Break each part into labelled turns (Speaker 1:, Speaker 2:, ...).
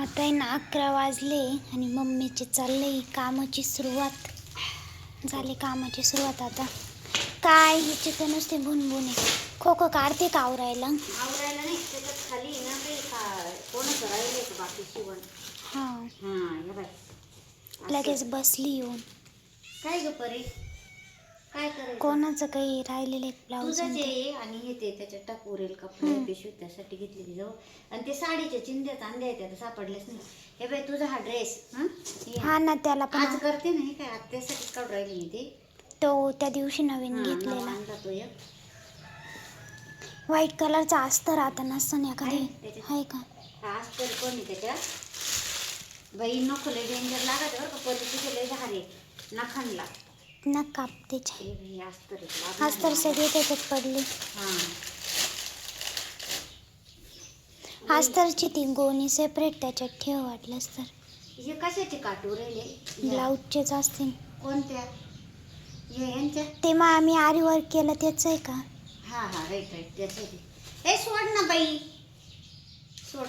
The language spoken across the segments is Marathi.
Speaker 1: आता आहे ना अकरा वाजले आणि मम्मीचे चालले कामाची सुरुवात. झाली कामाची सुरुवात आता. काय हिचे तर नुसते भुनभुने खो खो काढते का आवरायला?
Speaker 2: आवरायला नाही त्याच्यात खाली ना काही का कोणाचं राहिले बाकी शिवण?
Speaker 1: हां.
Speaker 2: हां हे.
Speaker 1: लगेच बसली येऊन.
Speaker 2: काय ग परे?
Speaker 1: कोणाचं काही राहिलेले ब्लाऊज
Speaker 2: जे आणि हे ते त्याच्यात टाकू उरेल कपडे पिशवी त्यासाठी घेतलेली जाऊ. आणि ते साडीच्या चिंध्यात अंड्या आहेत सापडलेच नाही. हे बाय तुझा हा ड्रेस
Speaker 1: हा? ना त्याला पण
Speaker 2: आज करते ना हे काय आज त्यासाठी काढून राहिली मी ते.
Speaker 1: तो त्या दिवशी नवीन
Speaker 2: हां,
Speaker 1: घेतलेला.
Speaker 2: आणला तो एक.
Speaker 1: व्हाईट कलरचा असतं आता नसतं ना एखादी.
Speaker 2: आहे त्याच्यात.
Speaker 1: आहे का?
Speaker 2: हा आज तर कोणी त्याच्यात बाई नको लय डेंजर लागत बरं का परी तुझे लय भारी नखांडला
Speaker 1: न
Speaker 2: बाई आज तर
Speaker 1: तर सगळे त्याच्यात पडले.
Speaker 2: हां
Speaker 1: आज तरची ती गोणी सेपरेट त्याच्यात ठेव वाटलंच तर.
Speaker 2: हे कशाचे काटू राहिले?
Speaker 1: ब्लाऊजचेच असतील.
Speaker 2: कोणत्या? यांच्या
Speaker 1: ते मग आम्ही आरी वर्क केलं तेच आहे का?
Speaker 2: हा हा राईट राईट त्याचे हे सोड ना बाई. सोड.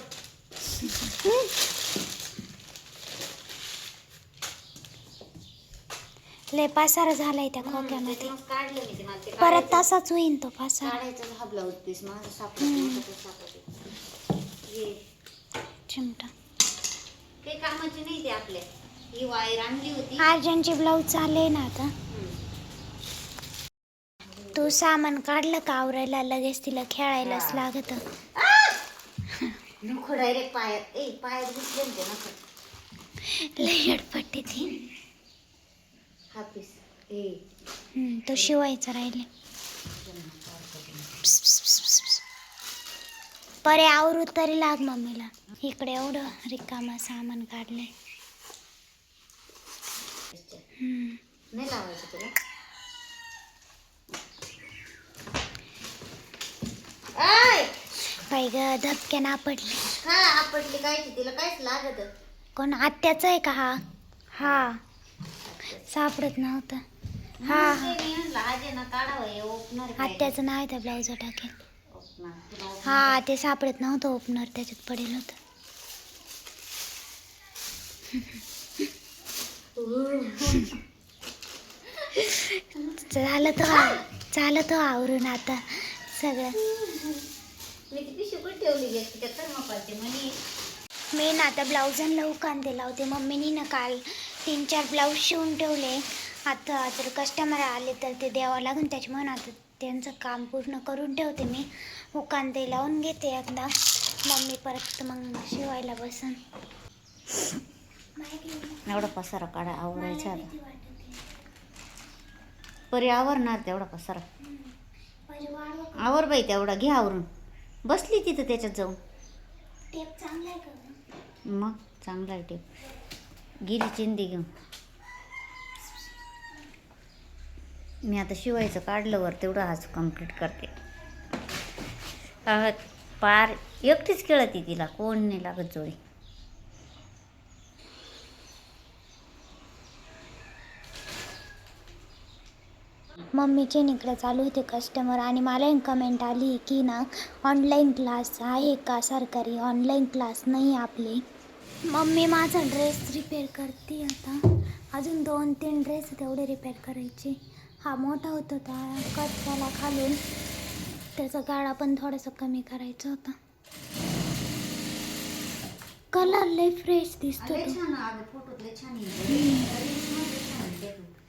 Speaker 1: लय पासारा झालाय त्या खोक्यामध्ये.
Speaker 2: त्याच्यामुळं काढलं मी ते मला ते
Speaker 1: परत
Speaker 2: काढायचं-
Speaker 1: तसाच होईन तो पासारा.
Speaker 2: काढायचा हा ब्लाऊज पीस माझा सापडत नव्हता तो सापडत हे
Speaker 1: चिमटा.
Speaker 2: काही कामाची नाही ते आपल्या ही वायर आणली होती.
Speaker 1: अर्जंटचे ब्लाऊज चालले ना आता.
Speaker 2: हम्म.
Speaker 1: तू सामान काढलं का आवरायला लगेच तिला खेळायलाच लागत.
Speaker 2: नको डायरेक्ट पायात. ए पायात घुसले ना ते नको.
Speaker 1: ती
Speaker 2: हा
Speaker 1: हम्म, शिवायचा राहिले. परे आवरू तरी लाग मम्मीला. इकडे एवढं रिकामा सामान हम्म.
Speaker 2: नाही लावायचं तुला? आय
Speaker 1: बाई ग धपक्यानं आपटली.
Speaker 2: काय आपटली काय ती तिला कायच लागत.
Speaker 1: कोण? आत्याचा आहे का हा? हा. सापडत नव्हतं. हा. आत्याचं नाव आहे त्या ब्लाऊज टाकेल. हा ते सापडत नव्हतं ओपनर त्याच्यात पडेल होतं. झालं तो झालं तो आवरून आता सगळं.
Speaker 2: मी
Speaker 1: ना आता ब्लाऊजांना उकांदे लावते. मम्मीनी ना काल तीन चार ब्लाऊज शिवून ठेवले. आता जर कस्टमर आले तर ते द्यावं लागेल त्याच्यामुळे आता त्यांचं काम पूर्ण करून ठेवते मी. उकांदे लावून घेते एकदा मम्मी परत मग शिवायला बसन.
Speaker 2: एवढा पसारा काढा आवरायचा आता. परी आवरणार तेवढा पसारा. आवर बाई तेवढा घ्या आवरून. बसली तिथं त्याच्यात जाऊन.
Speaker 1: टेप चांगला आहे का
Speaker 2: मग चांगला आहे टेप गेली चिंदी घेऊन. मी आता शिवायचं काढलं वर तेवढं आज कंप्लीट करते. पार एकटीच खेळती तिला कोण नाही लागत जोडी.
Speaker 1: मम्मीचे इकडे चालू होते कस्टमर आणि मला एक कमेंट आली की ना ऑनलाईन क्लास आहे का सरकारी? ऑनलाईन क्लास नाही आपले. मम्मी माझा ड्रेस रिपेअर करते आता. अजून दोन तीन ड्रेस तेवढे रिपेअर करायचे. हा मोठा होता त्या कट खालून. त्याचा गाळा पण थोडासा कमी करायचा होता. कलर लय फ्रेश दिसतो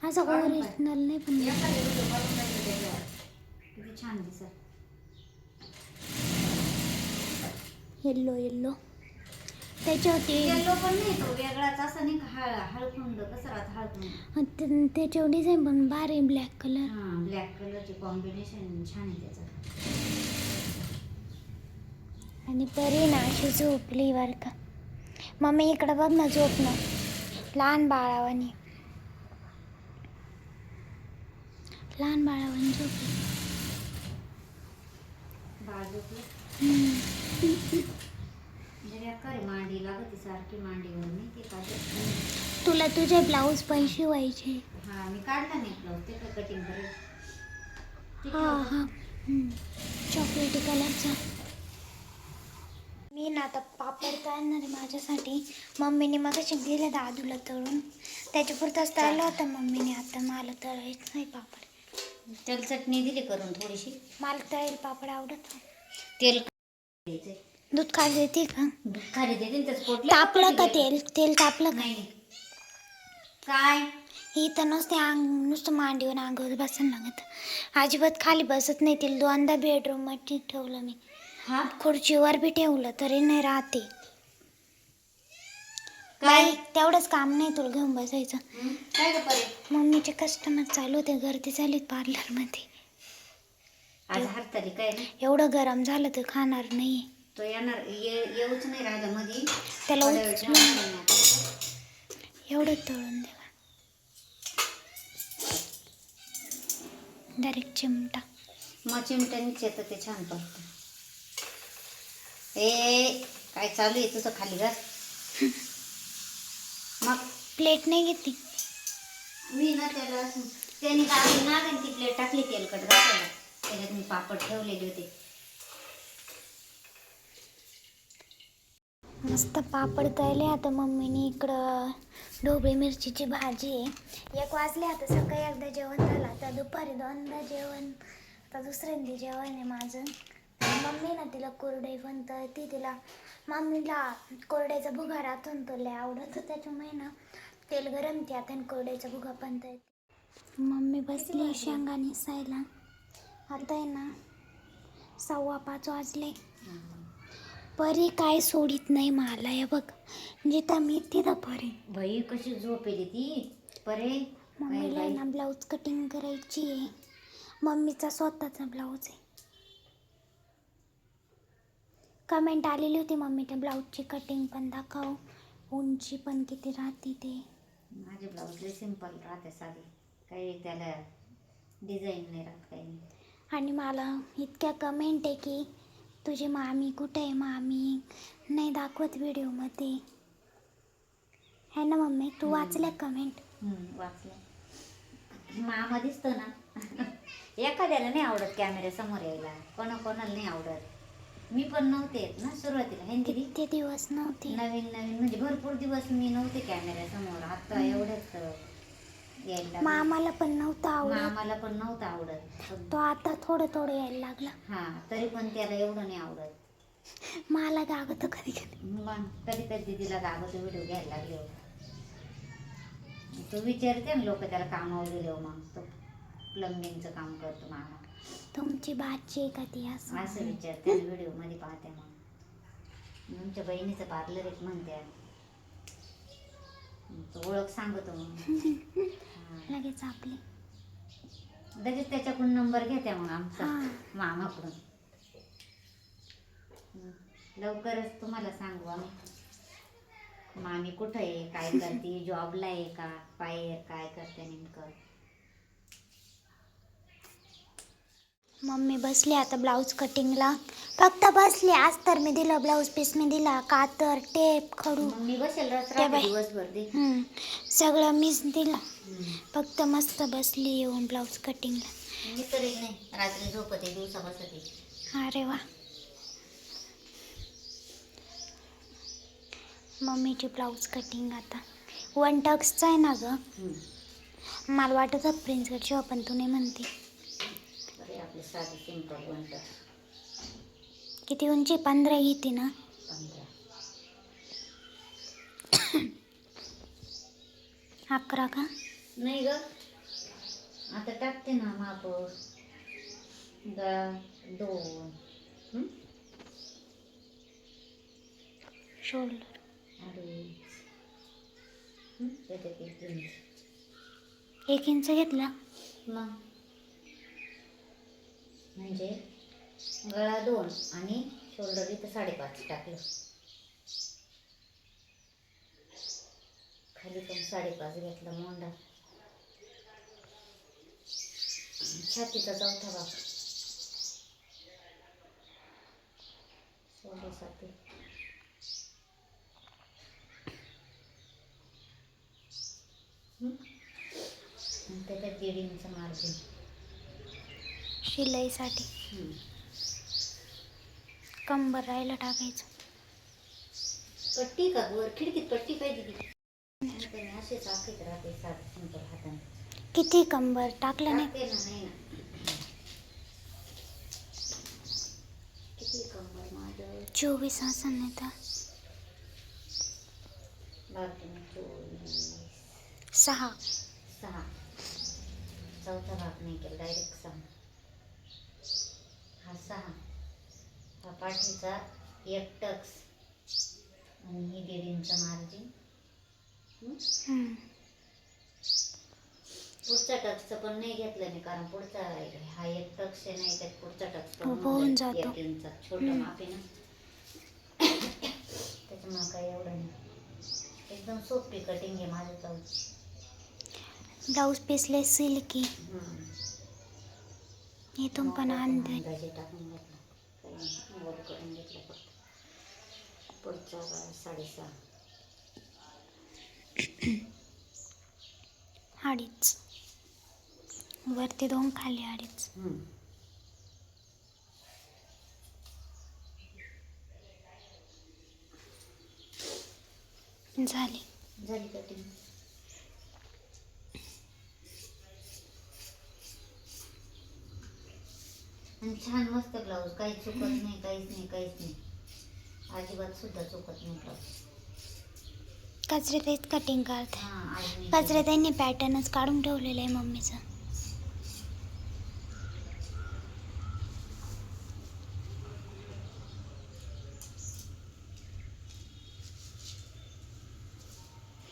Speaker 1: असं ओरिजिनल नाही पण येल्लो येल्लो त्याच्यावरती
Speaker 2: येल्लो पण नाही तो वेगळाच असा नाही का हळ हळकुंड कसं राहत हळकुंड
Speaker 1: ते- त्याच्यावर डिझाईन पण भारी ब्लॅक कलर
Speaker 2: हा ब्लॅक कलरचे कॉम्बिनेशन छान आहे त्याचं.
Speaker 1: आणि परी ना अशी झोपली बरं का. मम्मी इकडं बघ ना झोपणं. लहान बाळावानी. लहान बाळावानी झोपली.
Speaker 2: बाळ झोपलं?
Speaker 1: हम्म.
Speaker 2: म्हणजे काय मांडी लागत सारखी मांडीवर नाही ते काढत.
Speaker 1: तुला तुझे ब्लाऊज पण शिवायचे.
Speaker 2: हा मी काढला नाही ब्लाऊज ते काय कटिंग करेल? ते
Speaker 1: हा
Speaker 2: ठेवलं.
Speaker 1: हा. चॉकलेटी कलरचा मी ना आता पापड तळणार आहे माझ्यासाठी. मम्मीने मग दिले दादूला तळून. त्याच्यापुरताच तळलं होतं मम्मीने. आता मला तळायचं नाही पापड.
Speaker 2: त्याला चटणी दिली करून थोडीशी.
Speaker 1: मला तळेल पापड आवडत
Speaker 2: तेल द्यायचंय.
Speaker 1: दूध काढ देते का?
Speaker 2: दूध खाली देते ना त्याचं
Speaker 1: तापलं का. तेल? तेल तापलं का?
Speaker 2: नाही. काय?
Speaker 1: इथं नुसते अंग नुसतं मांडीवर अंगावर बसायला लागत. अजिबात खाली बसत नाही तिला. दोनदा बेडरूममध्ये ठेवलं मी.
Speaker 2: हा?
Speaker 1: खुर्चीवर बी ठेवलं तरी नाही राहते.
Speaker 2: काय?
Speaker 1: बाई तेवढंच काम नाही तुला घेऊन बसायचं.
Speaker 2: हं? काय ग परे
Speaker 1: मम्मीचे कस्टमर चालू होते गर्दी झाली पार्लरमध्ये
Speaker 2: आज काय रे?
Speaker 1: एवढं गरम झालं तर खाणार नाही
Speaker 2: तो येणार ये- येऊच नाही राहिला मधी.
Speaker 1: त्याला
Speaker 2: थोड्या वेळ
Speaker 1: उचलून. एवढं तळून देवा डायरेक्ट चिमटा.
Speaker 2: मग चिमट्यानीच येतं ते छान पडतं. ए काय चालू आहे तुझं खाली घास मग?
Speaker 1: प्लेट नाही घेतली.
Speaker 2: मी ना त्याला असं- त्याने गावी ना ती प्लेट टाकली तेलकट घासायला. त्याच्यात मी पापड ठेवलेले होते.
Speaker 1: मस्त पापड तळले आता मम्मीने इकडं ढोबळी मिरचीची भाजी आहे. एक वाजले आता सकाळी एकदा जेवण झालं आता दुपारी दोनदा जेवण आता दुसऱ्यांदा जेवण आहे माझं. मम्मी ना तिला कोरडे पण तळती तिला मम्मीला कोरड्याचा भुगा राहतून तो लय आवडत त्याच्यामुळे ना तेल गरम ती आता आणि कोरड्याचा भुगा पण तळते. मम्मी बसली शेंगा निसायला. आता आहे ना सव्वा पाच वाजले. परी काय सोडित नाही मला हे बघ. जिथं मी तिथं परी
Speaker 2: बाई कशी झोपेली ती? परे.
Speaker 1: मम्मीला
Speaker 2: बाई
Speaker 1: ना ब्लाऊज कटिंग करायची आहे. मम्मीचा स्वतःचा ब्लाऊज आहे. कमेंट आलेली होती मम्मीच्या ब्लाऊजची कटिंग पण दाखव. उंची पण किती राहते ते.
Speaker 2: माझे ब्लाऊज लय सिंपल राहते साधी. काही त्याला डिझाईन नाही राहत काही नाही.
Speaker 1: आणि मला इतक्या कमेंट आहे की तुझी मामी कुठे आहे मामी? नाही दाखवत व्हिडिओमध्ये. है ना मम्मी? तू वाचल्या कमेंट
Speaker 2: वाचलं. मामा दिसतो ना. एखाद्याला नाही आवडत कॅमेऱ्या समोर यायला. कोणा कोणाला नाही आवडत. मी पण नव्हते येत ना सुरुवातीला. हे किती
Speaker 1: किती दिवस नव्हते?
Speaker 2: नवीन नवीन. म्हणजे भरपूर दिवस मी नव्हते कॅमेऱ्या समोर. आता एवढेच यायला लागले.
Speaker 1: मामाला पण नव्हतं आवडत.
Speaker 2: मामाला पण नव्हतं आवडत. पण-
Speaker 1: तो आता थोडं थोडं यायला लागला.
Speaker 2: हा तरी पण त्याला एवढं नाही आवडत.
Speaker 1: मला गागत कधी कधी.
Speaker 2: मग कधी कधी तिला गावाचा व्हिडिओ घ्यायला लागले होते. तो विचारते ना लोक त्याला कामावर गेले मग तो प्लंबिंगचं काम करतो मामा.
Speaker 1: तुमची भाची आहे का ती असं?
Speaker 2: असं विचारते व्हिडिओमध्ये पाहते मग. आमच्या बहिणीचं पार्लर एक म्हणते. तो ओळख सांगतो मग.
Speaker 1: लगेच आपली
Speaker 2: लगेच त्याच्याकडून नंबर घेते मग आमचा. मामाकडून. लवकरच तुम्हाला सांगू आम्ही मामी कुठं आहे काय करते जॉबला आहे का काय काय करते नेमकं
Speaker 1: मम्मी बसली आता ब्लाऊज कटिंगला. फक्त बसली. आज तर मी दिलं ब्लाऊज पीस मी दिला कातर टेप खडू.
Speaker 2: मी बसेल. दिवसभर दे.
Speaker 1: हम्म, सगळं मीच दिलं. फक्त मस्त बसली येऊन ब्लाऊज कटिंगला.
Speaker 2: मी तरी नाही. रात्री झोपते दिवसा बसते
Speaker 1: अरे वा. मम्मीची ब्लाऊज कटिंग आता. वन टक्सचं आहे ना गं. मला वाटत होतं प्रिन्सकट शिवा पण तू नाही म्हणते.
Speaker 2: आपली साधी सिंपल बनतं
Speaker 1: किती उंची? पंधरा घेते ना?
Speaker 2: पंधरा.
Speaker 1: अकरा का?
Speaker 2: नाही ग. आता टाकते ना माप. दोन?
Speaker 1: शोल्डर
Speaker 2: इंच
Speaker 1: एक इंच घेतला?
Speaker 2: मग? म्हणजे गळा दोन आणि शोल्डर इथं साडेपाच टाकलं. खाली पण साडेपाच घेतला मोंडा. छातीचा चौथा भाग. सोळासाठी त्याच्यात दीड मार्जिन
Speaker 1: शिलाईसाठी. कंबर राहायला टाकायचं.
Speaker 2: पट्टी का वर? खिडकीत पट्टी काय दिली मी असे चाकीत राहते सात सिंपल हाताने.
Speaker 1: किती कंबर? टाकलं नाही.
Speaker 2: टाकते ना नाही ना. किती कंबर माझं?
Speaker 1: चोवीस असं नाही तर.
Speaker 2: बाकी चोवीस.
Speaker 1: सहा.
Speaker 2: सहा. चौथा भाग नाही केला डायरेक्ट सहा. हा सहा हा पाठीचा एक टक्स. आणि ही दीड इंच मार्जिन
Speaker 1: हम्म.
Speaker 2: पुढच्या टक्सचं पण नाही घेतलं मी कारण पुढचा हा एक टक्स आहे नाही त्यात पुढचा टक्स पण. एक इंच छोटं
Speaker 1: हम्म.
Speaker 2: माप आहे ना. त्याच्यामुळे काही एवढं नाही. एकदम सोपी कटिंग आहे माझं ब्लाऊज
Speaker 1: पीसले सिल्की इथून पण अंदाज
Speaker 2: अंदाजे टाकून घेतला काही नाही, वर करून घेतला फक्त पुढचा बा- साडेसहा
Speaker 1: अडीच वरती दोन खाली अडीच. झाली
Speaker 2: झाली कटिंग आणि छान मस्त ब्लाऊज काही चुकत नाही काहीच नाही काहीच नाही. अजिबात सुद्धा चुकत नाही ब्लाऊज
Speaker 1: कचरे तेच कटिंग करते.
Speaker 2: हा आज मी
Speaker 1: कचरे त्यांनी पॅटर्नच काढून ठेवलेलं आहे मम्मीचं.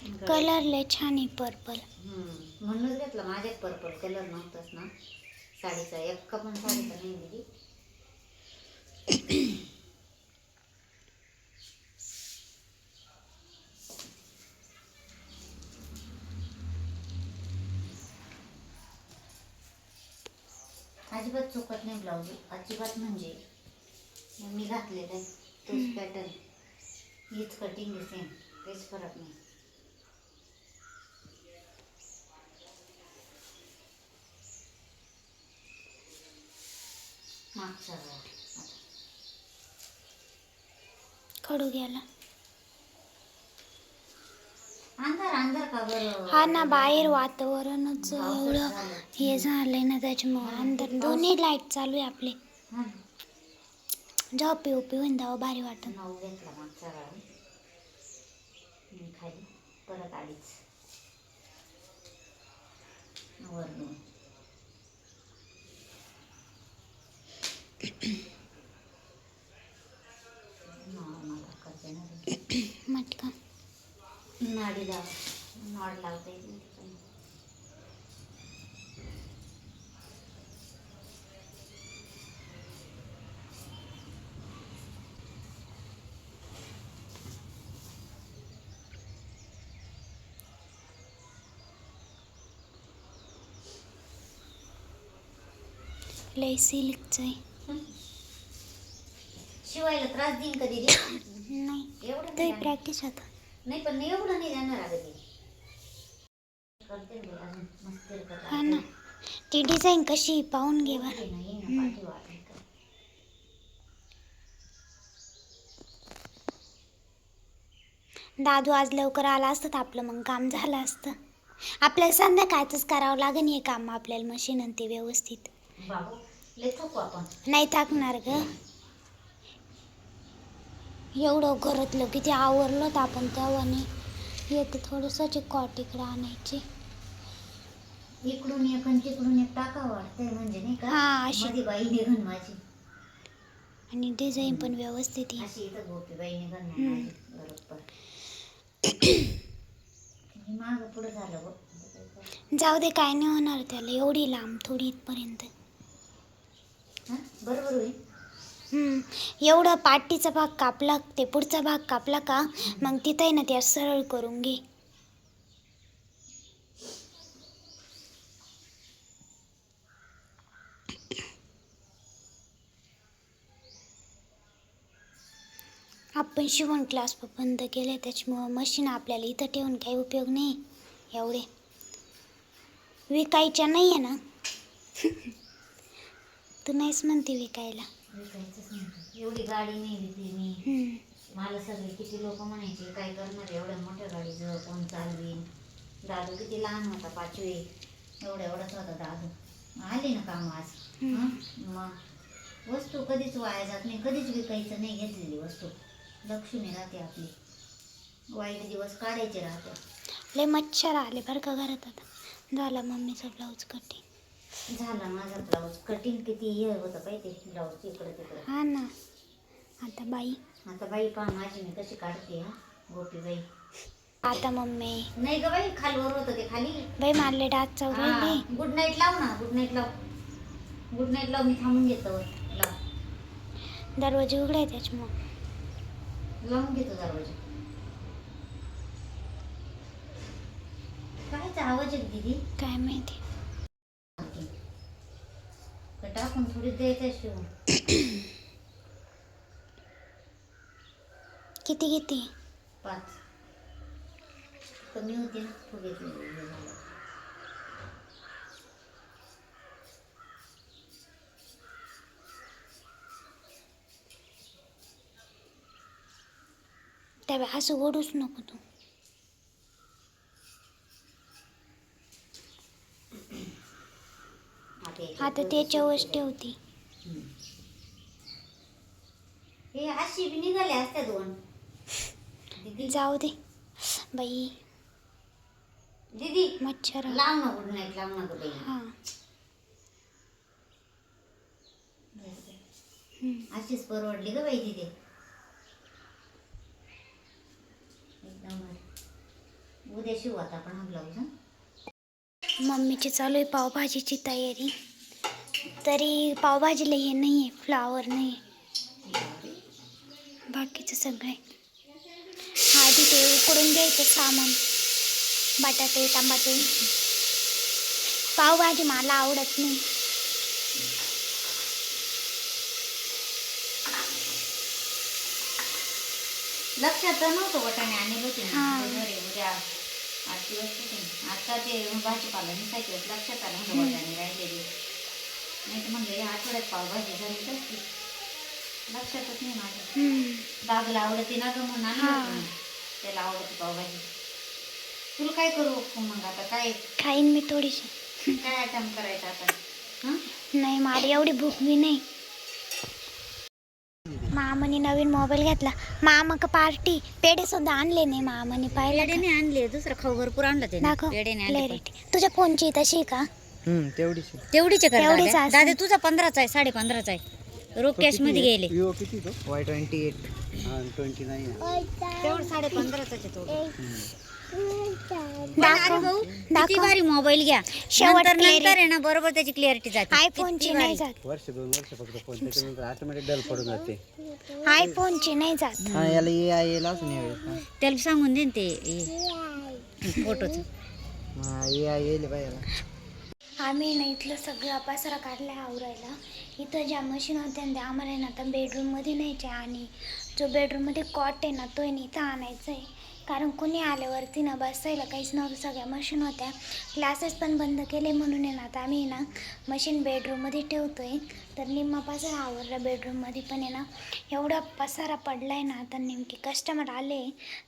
Speaker 2: केलं.
Speaker 1: कलर लय छान आहे पर्पल
Speaker 2: हम्म. म्हणूनच घेतला. माझ्यात पर्पल कलर नव्हताच ना. साडीचा एक पण साडीचा नाही दिली अजिबात चुकत नाही ब्लाऊज. अजिबात म्हणजे मी घातलेलं आहे. तोच पॅटर्न हीच कटिंग सेम काहीच फरक नाही. मागचा वेळा आता.
Speaker 1: खडू गेला
Speaker 2: अंधार अंधार का बरं?
Speaker 1: हा ना बाहेर वातावरणच एवढं हे झालंय ना त्याच्यामुळं अंदर दोन्ही लाइट चालू आहे आपले.
Speaker 2: हा.
Speaker 1: जेव्हा पिऊ पिऊन तेव्हा भारी वाटत.
Speaker 2: नऊ घेतला मागचा वेळा आणि खाली परत अडीच वर दोन नॉर्मल आकारचे ना ते.
Speaker 1: मटका
Speaker 2: नाडी लाव नॉड लावता येईल त्याच्यामुळे.
Speaker 1: लय सिल्कचं आहे
Speaker 2: शिवायला त्रास देईन कधी
Speaker 1: नाही
Speaker 2: एवढं
Speaker 1: ते
Speaker 2: नाही.
Speaker 1: प्रॅक्टिस होतं.
Speaker 2: नाही पण एवढं नाही जाणार अगं ती. करते ना बाई, अजून मस्त करते.
Speaker 1: हा ना. ती डिझाईन कशी आहे पाहून घे बरं.
Speaker 2: ओके ना, ये ना, पाठी वाटून कर.
Speaker 1: दादू आज लवकर आला असतं तर आपलं मग काम झालं असतं. आपल्याला संध्याकाळचंच करावं लागेल हे काम आपल्याला मशीन आणि ते व्यवस्थित.
Speaker 2: बाबू लय थकू आपण.
Speaker 1: नाही टाकणार ग. एवढं घरातलं किती आवरलं तर आपण तेव्हा नाही. येते थोडंसं कॉट इकडं आणायची.
Speaker 2: इकडून एक आणि तिकडून एक टाका वाटतंय म्हणजे नाही
Speaker 1: हा,
Speaker 2: का
Speaker 1: अशी.
Speaker 2: बाई निघन माझी.
Speaker 1: आणि डिझाईन पण व्यवस्थित आहे.
Speaker 2: अशी इथं गोपी बाई निघन ना
Speaker 1: हम्म.
Speaker 2: माझी बरोबर. माग पुढे झालं बघ.
Speaker 1: जाऊ दे काय नाही होणार त्याला. एवढी लांब थोडी इथपर्यंत.
Speaker 2: बरोबर होईल.
Speaker 1: एवढा एवढं पाठीचा भाग कापला ते पुढचा भाग कापला का? मग तिथं आहे ना ते असं सरळ करून घे. आपण शिवण क्लास पण बंद केले त्याच्यामुळं मशीन आपल्याला इथं ठेवून काही उपयोग नाही. एवढे. विकायच्या नाही आहे ना. तू नाहीच म्हणते विकायला.
Speaker 2: विकायचंच नाही. एवढी गाडी नाही घेतली मी
Speaker 1: हम्म.
Speaker 2: मला सगळे किती लोक म्हणायचे काय करणार एवढ्या मोठ्या गाडीचं कोण चालवीन? दादू किती लहान होता पाचवी. एवढा एवढाच होता दादू. आले ना काम आज. हं? मग वस्तू कधीच वाया जात नाही. कधीच विकायचं नाही घेतलेली वस्तू. लक्ष्मी राहते आपली. वाईट दिवस काढायचे राहते.
Speaker 1: लय मच्छर आले बरं का घरात आता. झाला मम्मीचा ब्लाऊज कटिंग
Speaker 2: झाला माझा ब्लाऊज. कटिंग किती हे होतं पाहिजे ब्लाऊज इकडं तिकडं.
Speaker 1: हा ना. आता बाई.
Speaker 2: आता बाई पहा माझी मी कशी काढते हा गोपी बाई.
Speaker 1: आता मम्मी.
Speaker 2: नाही ग बाई खालवर होतं ते खाली.
Speaker 1: बाई मारले डास चौरायले
Speaker 2: गुड नाईट लाव ना गुड नाईट लाव. गुड नाईट लाव मी थांबून घेतो लाव.
Speaker 1: दरवाजे उघडे त्याच्यामुळं.
Speaker 2: लावून घेतो दरवाजा. कायचा आवाज आहे दीदी?
Speaker 1: काय माहिती.
Speaker 2: टाकून थोडी द्यायचं शिवून
Speaker 1: किती किती
Speaker 2: पाच कमी होते ना तू घेतली
Speaker 1: त्या असं ओढूच नको तू आता त्याच्यावरच ठेवते.
Speaker 2: हे अशी बी निघाले असत्या दोन. दीदी.
Speaker 1: जाऊ दे. बाई.
Speaker 2: दीदी.
Speaker 1: मच्छर.
Speaker 2: लाव ना गुड नाईट लाव ना गं बाई.
Speaker 1: हा. हम्म.
Speaker 2: अशीच परवडली ग बाई एकदम भारी. उद्या शिवू आता आपण हा ब्लाऊज?
Speaker 1: मम्मीची चालू आहे पावभाजीची तयारी. तरी पावभाजीला हे नाही आहे फ्लावर नाही बाकीचं सगळे. आधी ते उकडून घ्यायचं सामान. बटाटे टमाटे. पावभाजी मला आवडत नाही.
Speaker 2: लक्षात नव्हतं वटाणे आणले होते.
Speaker 1: हा.
Speaker 2: उद्या दिवस. आता ते भाजीपाला निसायचे लक्षात आलं होतं वटाणे राहिलेले. नाही तर म्हणलं या आठवड्यात पावभाजी झाली तर. लक्षातच नाही माझ्या. दादूला आवडते ना गं म्हणून मी. त्याला आवडते पावभाजी तुला काय करू मग आता काय?
Speaker 1: खाईन मी थोडीशी.
Speaker 2: काय आयटम करायचा आता?
Speaker 1: नाही मला एवढी भूक बी नाही. मामाने नवीन मोबाईल घेतला. मामा का पार्टी. पेढे सुद्धा आणले नाही मामाने पाहिलं
Speaker 2: आणले. दुसरं खाऊ भरपूर आणलं ते
Speaker 1: दाखव. क्लॅरिटी तुझ्या फोनची तशी का?
Speaker 3: तेवढीच आहे.
Speaker 2: तेवढीच आहे का
Speaker 1: तेवढीच
Speaker 2: दादा?
Speaker 1: असेल.
Speaker 2: दादा तुझा पंधराचा आहे साडे पंधराचा आहे रोख कॅशमध्ये गेले.
Speaker 3: विवो किती तो? Y twenty eight twenty nine
Speaker 2: तेवढं साडे पंधराचा आहे तेवढं. पण
Speaker 1: दाखव
Speaker 2: अरे भाऊ किती
Speaker 1: दाखव
Speaker 2: भारी मोबाईल घ्या.
Speaker 1: शेवट
Speaker 2: नंतर
Speaker 1: clarity.
Speaker 2: नंतर आहे ना बरोबर त्याची क्लिअरिटी जाते.
Speaker 1: आयफोनची
Speaker 2: किती
Speaker 1: नाही
Speaker 2: भारी.
Speaker 1: जात.
Speaker 3: वर्ष दोन वर्ष फक्त फोन त्याच्यानंतर ऑटोमॅटिक डल पडून जाते.
Speaker 1: आयफोनची नाही जात.
Speaker 3: हा याला ए आय यावेळेस
Speaker 2: त्याला सांगून दे ना ते फोटोच
Speaker 3: हा ए आय येईल बाय याला.
Speaker 1: आम्ही ना इथलं सगळं पसारा काढला आवरायला. इथं ज्या मशीन होत्या ना त्या आम्हाला आहे ना आता बेडरूममध्ये न्यायच्या आणि जो बेडरूममध्ये कॉट आहे ना तो आहे ना इथं आणायचा आहे. कारण कुणी आल्यावरती ना बसायला काहीच नव्हतं. सगळ्या मशीन होत्या. क्लासेस पण बंद केले म्हणून आहे ना आता आम्ही ना मशीन बेडरूममध्ये ठेवतो आहे तर निम्मा पसारा आवरला बेडरूममध्ये पण आहे ना. एवढा पसारा पडला आहे ना आता नेमके कस्टमर आले.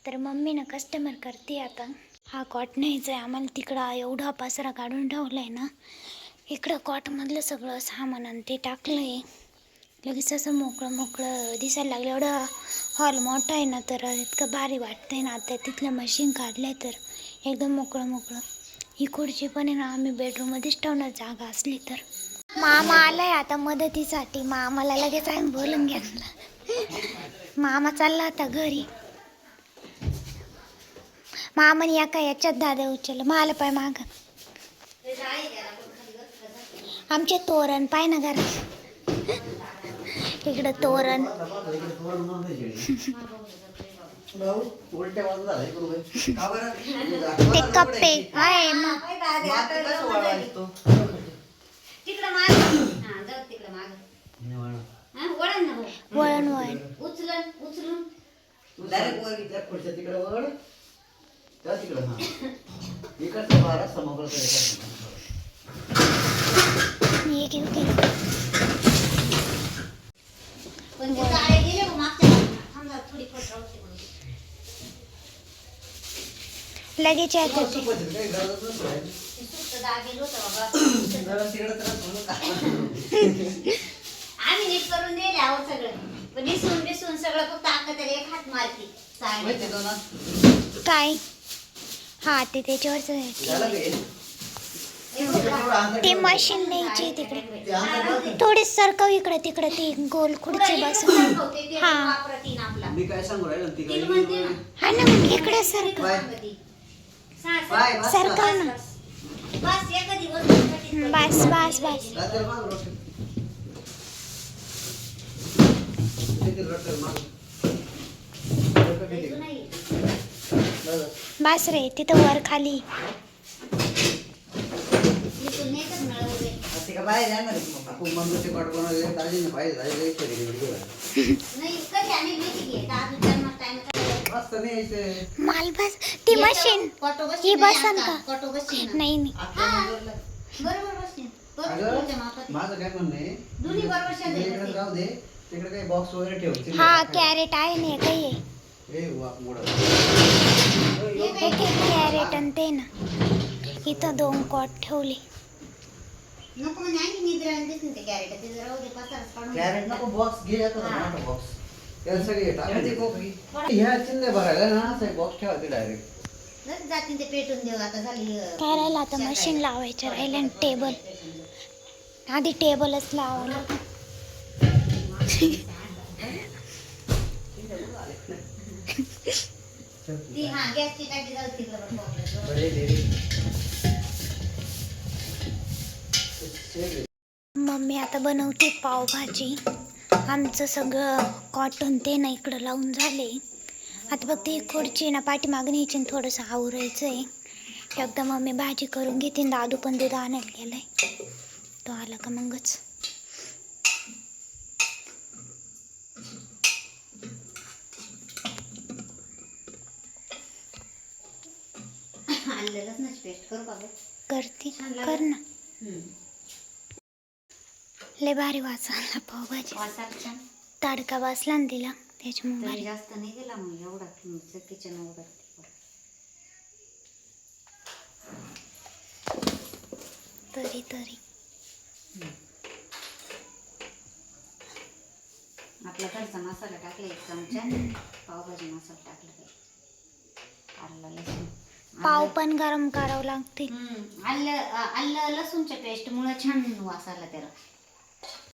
Speaker 1: तर मम्मी ना कस्टमर करते आता. हा कॉट न्यायचा आहे आम्हाला तिकडं एवढा पसरा काढून ठेवला आहे ना इकडं कॉटमधलं सगळं सामान आणि ते टाकलं आहे लगेच असं मोकळं मोकळं दिसायला लागलं एवढं हॉल मोठा आहे ना तर इतकं भारी वाटतंय ना आता तिथलं मशीन काढलं आहे तर एकदम मोकळं मोकळं. ही खुर्ची पण आहे ना आम्ही बेडरूममध्येच ठेवणार जागा असली तर. मामा आलाय आता मदतीसाठी मामाला लगेच आम्ही बोलून घ्या मामा चालला आता घरी. मामाने एका याच्यात दादा उचललं. मला पाय माग. आमचे तोरण पाय ना घरात इकडं तोरण. ते कप्पे.
Speaker 2: भाऊ
Speaker 1: वळण वळण.
Speaker 2: उचलन उचलून.
Speaker 4: त्या तिकडं हा इकडचं बारा समोर
Speaker 1: घेऊ घे
Speaker 2: पण ते जाळे गेले मागच्या बाजूला. थांब जरा थोडी फट राहू दे म्हणून.
Speaker 1: लगेच
Speaker 4: काही नसते आहे.
Speaker 2: ते सुस्त होतं बाबा
Speaker 4: जरा तिकडं?
Speaker 2: आम्ही नीट करून दिले आहोत सगळं पण निसून बिसून सगळं फक्त अक्का त्याला एक हात मारती
Speaker 4: माहिती
Speaker 2: चालेल
Speaker 4: आहे ना?
Speaker 1: काय हा ते त्याच्यावरच ते. मशीन न्यायची तिकडे. थोडी सरकव इकडे तिकडे ती गोल खुर्ची बस. हा. हा ना मग इकडे सरकव सरकव ना.
Speaker 2: बस
Speaker 1: बस बस. बस. बस रे तिथं वर खाली. माल बस ती मशीन ही बसन का? नाही नाही.
Speaker 4: माझं काय म्हणणं आहे. राहू दे तिकडे काही बॉक्स वगैरे
Speaker 1: हा. कॅरेट आहे ना काही आहे एक एक कॅरेट आणि ते ना इथं दोन कॉट ठेवले
Speaker 2: नको आणखी निद्रायला दिसतील ते कॅरेट ते जरा उद्या पसारच काढून
Speaker 4: कॅरेट नको बॉक्स घे येतो ना. मोठा बॉक्स त्याला सगळे टाकायचे कोपरी. ह्या चिंदे भरायला ना असं बॉक्स ठेवायचे डायरेक्ट
Speaker 2: जर जातील ते पेटून देऊ आता झाली अं,
Speaker 1: काय राहिलं आता मशीन लावायचं राहिलं आणि टेबल आधी टेबलच लावावं लागेल
Speaker 2: ती हा गॅसची टाकी जाऊ तिकडं बघ. कोपऱ्यात.
Speaker 4: बरे दे रे.
Speaker 1: मम्मी आता बनवते पावभाजी. आमचं सगळं कॉटन ते ना इकडं लावून झाले. आता फक्त एक खुर्ची ना पाठीमागं न्यायची आणि थोडंसं आवरायचं आहे एकदा मम्मी भाजी करून घेते दादू पण दूध आणायला गेलाय. तो आला का मगच?
Speaker 2: आलं लसणाची पेस्ट करू का?
Speaker 1: करते. कर ना. लय भारी वास आला पावभाजी.
Speaker 2: वासाला
Speaker 1: ताडका बसला ना तिला त्याच्यामुळे भारी.
Speaker 2: जास्त नाही गेला मग एवढा किचन एवढा.
Speaker 1: तरी तरी.
Speaker 2: आपला घरचा मसाला टाकला एक चमचा पावभाजी मसाला टाकला आलं लसूण.
Speaker 1: पाव पण गरम करावं लागते
Speaker 2: हम्म. आलं अ, आलं लसूणच्या पेस्ट मुळे छान वास आला त्याला